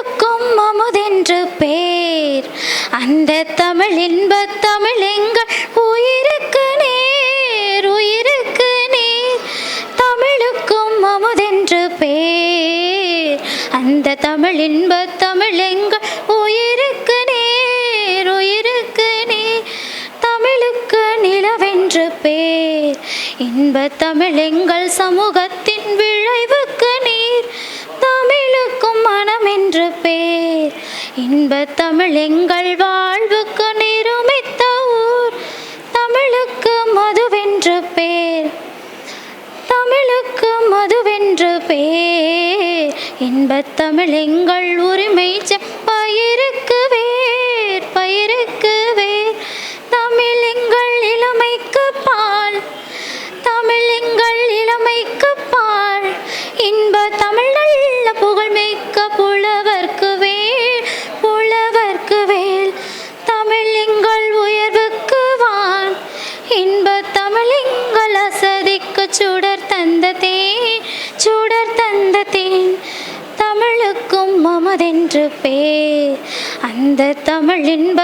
தமிழுக்கும் அமுதென்று பேர். அந்த தமிழ் இன்ப தமிழ் எங்கள் உயிருக்கு நேர் உயிருக்கு நேர். தமிழுக்கும் அமுதென்று பேர். அந்த தமிழ் இன்ப தமிழ் எங்கள் உயிருக்கு நேர் உயிருக்கு நேர். தமிழுக்கு நிலவென்று பேர். இன்ப தமிழ் எங்கள் சமூகத்தின் விளைவுக்கு இன்ப தமிழ் எங்கள் வாழ்வுக்கு நிருமித்த ஊர். தமிழுக்கு மதுவென்று பேர். தமிழுக்கு மதுவென்று பேர். இன்ப தமிழ் எங்கள் ஊர் சுடர் தந்த தேன் சுடர் தந்த தேன் தமிழுக்கும் மமதென்று பேர். அந்த தமிழ் இன்ப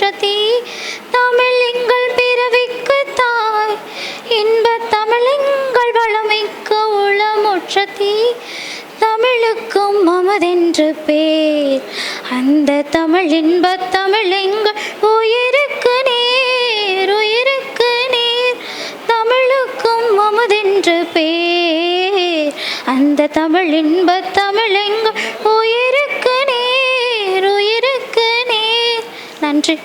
போற்றதி தமிழ் எங்கள் பிறவிக்கு தாய். இன்ப தமிழ் எங்கள் வளமிக்க தமிழுக்கும் மமதென்று பேர். அந்த தமிழ் இன்ப தமிழ் எங்கள் உயிருக்கு நேர் உயிருக்கு நேர். தமிழுக்கும் மமதென்று பேர். அந்த தமிழ் இன்ப தமிழ் எங்கள் உயிருக்கு நேர் உயிருக்கு நேர். நன்றி.